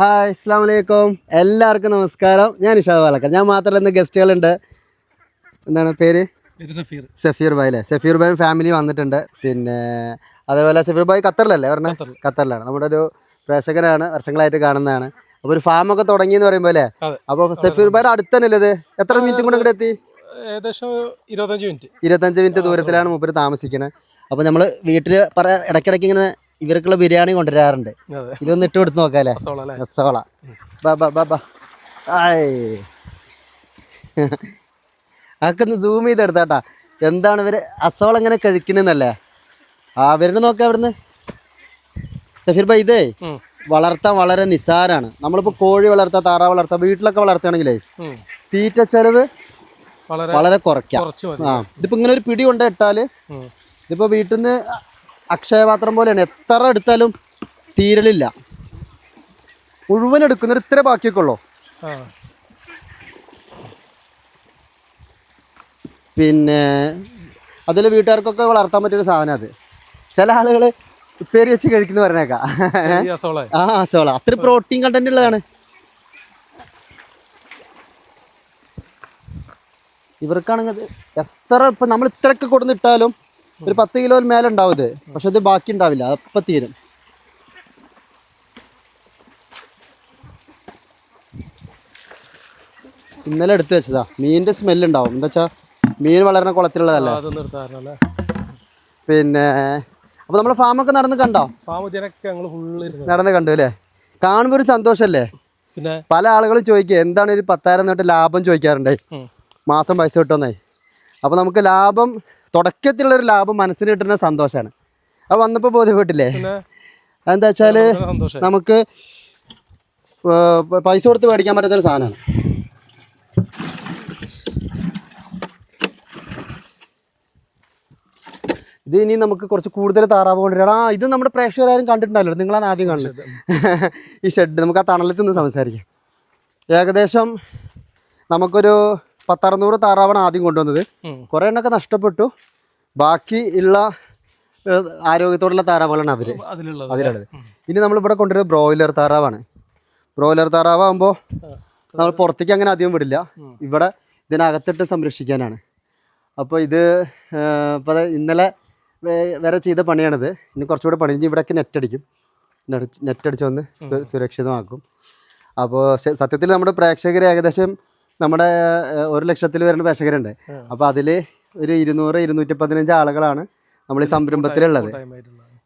Hi ഇസ്ലാം വലൈക്കും എല്ലാവർക്കും നമസ്കാരം. ഞാൻ ഇഷാദ് പാലക്കാട്. ഞാൻ മാത്രമല്ല ഇന്ന് ഗസ്റ്റുകളുണ്ട്. എന്താണ് പേര്? സഫീർ. സഫീർ ഭായ് അല്ലേ? സഫീർ ഭായും ഫാമിലി വന്നിട്ടുണ്ട്. പിന്നെ അതേപോലെ സഫീർ ഭായ് ഖത്തറിലല്ലേ? പറഞ്ഞത്. ഖത്തറിലാണ്. നമ്മുടെ ഒരു പ്രേക്ഷകനാണ് വർഷങ്ങളായിട്ട് കാണുന്നതാണ്. അപ്പോൾ ഒരു ഫാമൊക്കെ തുടങ്ങിയെന്ന് പറയുമ്പോൾ അല്ലേ. അപ്പോൾ സഫീർ ഭായുടെ അടുത്ത് തന്നെയല്ലേ ഇത്? എത്ര മിനിറ്റ് കൂടെ ഇവിടെ എത്തി ഏകദേശം ഇരുപത്തഞ്ച് മിനിറ്റ് ഇരുപത്തഞ്ച് മിനിറ്റ് ദൂരത്തിലാണ് മൂപ്പര് താമസിക്കുന്നത് അപ്പോൾ നമ്മൾ വീട്ടിൽ പറ ഇടയ്ക്കിടയ്ക്ക് ഇങ്ങനെ ഇവർക്കുള്ള ബിരിയാണി കൊണ്ടുവരാറുണ്ട്. ഇതൊന്ന് ഇട്ട് കൊടുത്ത് നോക്കാല്ലേ? സോള രസോള ബാ ബാ ബാ ബാ. ആയ്. അതൊക്കെ ഒന്ന് സൂം ചെയ്ത് എടുത്താട്ടാ എന്താണ് ഇവർ അസോള എങ്ങനെ കഴിക്കണെന്നല്ലേ? ആ അവരുടെ നോക്കാം അവിടുന്ന്. സഫീർ ഭായ് ഇതേ. വളർത്താൻ വളരെ നിസാരാണ് നമ്മളിപ്പോ കോഴി വളർത്താം താറാവ് വളർത്താം വീട്ടിലൊക്കെ വളർത്തുകയാണെങ്കിലേ. തീറ്റ ചെലവ് വളരെ കുറയ്ക്കാം. ആ ഇതിപ്പോ ഇങ്ങനെ ഒരു പിടി കൊണ്ടിട്ടാൽ ഇതിപ്പോ വീട്ടിൽ നിന്ന് അക്ഷയപാത്രം പോലെയാണ്. എത്ര എടുത്താലും തീരലില്ല. മുഴുവൻ എടുക്കുന്ന ഇത്ര ബാക്കിയൊക്കെ ഉള്ളൂ പിന്നെ അതിൽ വീട്ടുകാർക്കൊക്കെ വളർത്താൻ പറ്റിയൊരു സാധനം അത്. ചില ആളുകൾ ഉപ്പേരി വെച്ച് കഴിക്കുന്നു പറഞ്ഞേക്കാം. ആ അസോള. അത്ര പ്രോട്ടീൻ കണ്ടന്റ് ഉള്ളതാണ്. ഇവർക്കാണെങ്കിൽ എത്ര ഇപ്പം നമ്മൾ ഇത്രയൊക്കെ കൊടുന്നിട്ടാലും ഒരു പത്ത് കിലോ മേലെ ഉണ്ടാവും ഇത്. പക്ഷെ ഇത് ബാക്കി ഉണ്ടാവില്ല. അപ്പം തീരും. ഇന്നലെ എടുത്തു വെച്ചതാ. മീനിന്റെ സ്മെല്ല് ഉണ്ടാവും. എന്താ വെച്ചാൽ മീൻ വളരുന്ന കുളത്തിലുള്ളതല്ലേ? പിന്നെ അപ്പൊ നമ്മളെ ഫാമൊക്കെ നടന്ന് കണ്ടോ? ഫാം നടന്ന് കണ്ടു അല്ലേ? കാണുമ്പോ ഒരു സന്തോഷല്ലേ? പിന്നെ? പല ആളുകളും ചോദിക്കുക എന്താണ് ഒരു പത്തായിരം തൊട്ട് ലാഭം ചോദിക്കാറുണ്ടേ? മാസം പൈസ കിട്ടുമെന്നേ. അപ്പൊ നമുക്ക് ലാഭം തുടക്കത്തിലുള്ള ഒരു ലാഭം മനസ്സിന് കിട്ടുന്ന സന്തോഷമാണ് അത് വന്നപ്പോൾ ബോധ്യപ്പെട്ടില്ലേ? എന്താ വെച്ചാൽ നമുക്ക് പൈസ കൊടുത്ത് മേടിക്കാൻ പറ്റാത്തൊരു സാധനമാണ് ഇത് ഇനി നമുക്ക് കുറച്ച് കൂടുതൽ താറാവ് കൊണ്ടുവരാം ആ ഇത് നമ്മുടെ പ്രേക്ഷകരാരും കണ്ടിട്ടുണ്ടല്ലോ നിങ്ങളാണ് ആദ്യം കാണുന്നത് ഈ ഷെഡ്. നമുക്ക് ആ തണലത്തിൽ നിന്ന് സംസാരിക്കാം. ഏകദേശം നമുക്കൊരു പത്തറുന്നൂറ് താറാവാണ് ആദ്യം കൊണ്ടുവന്നത്. കുറെ എണ്ണമൊക്കെ നഷ്ടപ്പെട്ടു. ബാക്കി ഉള്ള ആരോഗ്യത്തോടുള്ള താറാവുകളാണ് അവർ. അതിലുള്ളത്. ഇനി നമ്മൾ ഇവിടെ കൊണ്ടുവരുന്നത് ബ്രോയിലർ താറാവാണ്. ബ്രോയിലർ താറാവാകുമ്പോൾ നമ്മൾ പുറത്തേക്ക് അങ്ങനെ അധികം വിടില്ല. ഇവിടെ ഇതിനകത്തിട്ട് സംരക്ഷിക്കാനാണ്. അപ്പോൾ ഇത് ഇപ്പോൾ ഇന്നലെ വരെ ചെയ്ത പണിയാണിത്. ഇനി കുറച്ചുകൂടെ പണി ഇവിടെയൊക്കെ നെറ്റടിക്കും. നെറ്റടിച്ച് വന്ന് സുരക്ഷിതമാക്കും. അപ്പോൾ സത്യത്തിൽ നമ്മുടെ പ്രേക്ഷകർ ഏകദേശം നമ്മുടെ ഒരു ലക്ഷത്തിൽ വരുന്ന പ്രേക്ഷകരുണ്ട്. അപ്പോൾ അതിൽ ഒരു ഇരുന്നൂറ് ഇരുന്നൂറ്റി പതിനഞ്ച് ആളുകളാണ് നമ്മൾ ഈ സംരംഭത്തിലുള്ളത്.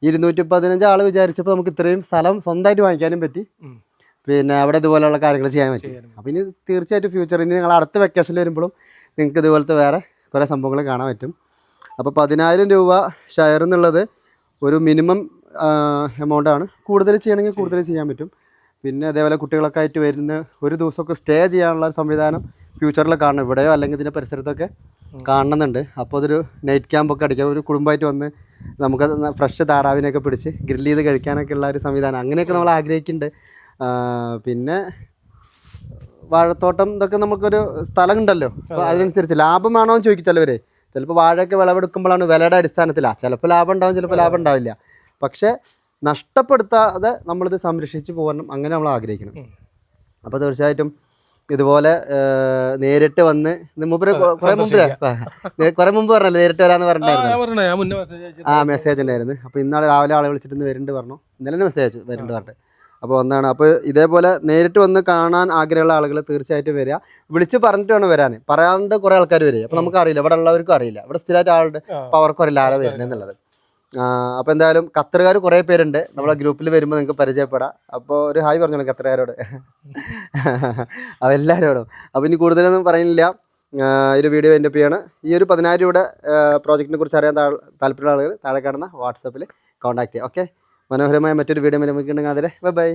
ഇരുന്നൂറ്റി പതിനഞ്ച് ആൾ വിചാരിച്ചപ്പോൾ നമുക്ക് ഇത്രയും സ്ഥലം സ്വന്തമായിട്ട് വാങ്ങിക്കാനും പറ്റി. പിന്നെ അവിടെ ഇതുപോലെയുള്ള കാര്യങ്ങൾ ചെയ്യാൻ പറ്റി. അപ്പോൾ ഇനി തീർച്ചയായിട്ടും ഫ്യൂച്ചറിൽ ഇനി നിങ്ങൾ അടുത്ത വെക്കേഷനിൽ വരുമ്പോഴും നിങ്ങൾക്ക് ഇതുപോലത്തെ വേറെ കുറേ സംഭവങ്ങൾ കാണാൻ പറ്റും. അപ്പോൾ പതിനായിരം രൂപ ഷെയർ എന്നുള്ളത് ഒരു മിനിമം എമൗണ്ട് ആണ്. കൂടുതൽ ചെയ്യണമെങ്കിൽ കൂടുതൽ ചെയ്യാൻ പറ്റും. പിന്നെ അതേപോലെ കുട്ടികളൊക്കെ ആയിട്ട് വരുന്ന ഒരു ദിവസമൊക്കെ സ്റ്റേ ചെയ്യാനുള്ള ഒരു സംവിധാനം ഫ്യൂച്ചറിൽ കാണണം. ഇവിടെയോ അല്ലെങ്കിൽ ഇതിന്റെ പരിസരത്തൊക്കെ കാണണമെന്നുണ്ട്. അപ്പോൾ അതൊരു നൈറ്റ് ക്യാമ്പൊക്കെ അടിക്കാം. ഒരു കുടുംബമായിട്ട് വന്ന് നമുക്ക് ഫ്രഷ് താറാവിനെയൊക്കെ പിടിച്ച് ഗ്രില്ല് ചെയ്ത് കഴിക്കാനൊക്കെ ഉള്ള ഒരു സംവിധാനം. അങ്ങനെയൊക്കെ നമ്മൾ ആഗ്രഹിക്കുന്നുണ്ട്. പിന്നെ വാഴത്തോട്ടം ഇതൊക്കെ നമുക്കൊരു സ്ഥലം ഉണ്ടല്ലോ അപ്പോൾ അതിനനുസരിച്ച് ലാഭമാണോ എന്ന് ചോദിക്കും ചിലവർ ചിലപ്പോൾ വാഴയൊക്കെ വിളവെടുക്കുമ്പോഴാണ് വിലയുടെ അടിസ്ഥാനത്തിലാണ് ചിലപ്പോൾ ലാഭം ഉണ്ടാവും ചിലപ്പോൾ ലാഭം ഉണ്ടാവില്ല. പക്ഷേ നഷ്ടപ്പെടുത്താതെ നമ്മളിത് സംരക്ഷിച്ച് പോകണം അങ്ങനെ നമ്മൾ ആഗ്രഹിക്കണം. അപ്പോൾ തീർച്ചയായിട്ടും ഇതുപോലെ നേരിട്ട് വന്ന് കുറെ മുമ്പ് കുറെ മുമ്പ് പറഞ്ഞല്ലോ നേരിട്ട് വരാന്ന് പറഞ്ഞിട്ടുണ്ടായിരുന്നു. പറഞ്ഞേ ആ മെസ്സേജ് ഉണ്ടായിരുന്നു. അപ്പോൾ ഇന്നാളെ രാവിലെ ആളെ വിളിച്ചിട്ട് ഇന്ന് വരുന്നുണ്ട് പറഞ്ഞു. ഇന്നലെ തന്നെ മെസ്സേജ് അയച്ചു വരുന്നുണ്ട് പറഞ്ഞിട്ട്. അപ്പോൾ ഒന്നാണ് അപ്പോൾ ഇതേപോലെ നേരിട്ട് വന്ന് കാണാൻ ആഗ്രഹമുള്ള ആളുകൾ തീർച്ചയായിട്ടും വരിക. വിളിച്ച് പറഞ്ഞിട്ട് വേണം വരാൻ പറയാണ്ട് കുറേ ആൾക്കാർ വരിക. അപ്പോൾ നമുക്ക് അറിയില്ല ഇവിടെ ഉള്ളവർക്കും അറിയില്ല. ഇവിടെ സ്ഥിരമായിട്ട് ആളുടെ. അപ്പോൾ അവർക്കും അറിയില്ല ആരാ വരുന്നത് എന്നുള്ളത്. അപ്പോൾ എന്തായാലും ഖത്തറുകാർ കുറേ പേരുണ്ട്. നമ്മളെ ഗ്രൂപ്പിൽ വരുമ്പോൾ നിങ്ങൾക്ക് പരിചയപ്പെടാം. അപ്പോൾ ഒരു ഹായ് പറഞ്ഞോളൂ ഖത്തറുകാരോട്. അപ്പോൾ എല്ലാവരോടും അപ്പോൾ ഇനി കൂടുതലൊന്നും പറയുന്നില്ല. ഒരു വീഡിയോ എന്റെ പിയാണ് ഈ ഒരു പതിനായിരം രൂപയുടെ പ്രോജക്റ്റിനെ കുറിച്ച് അറിയാൻ താല്പര്യമുള്ള ആളുകൾ താഴെ കാണുന്ന വാട്സപ്പിൽ കോൺടാക്റ്റ് ചെയ്യാം. ഓക്കെ മനോഹരമായ മറ്റൊരു വീഡിയോ നമുക്ക് ഉണ്ടെങ്കിൽ അതിലെ ബൈ ബൈ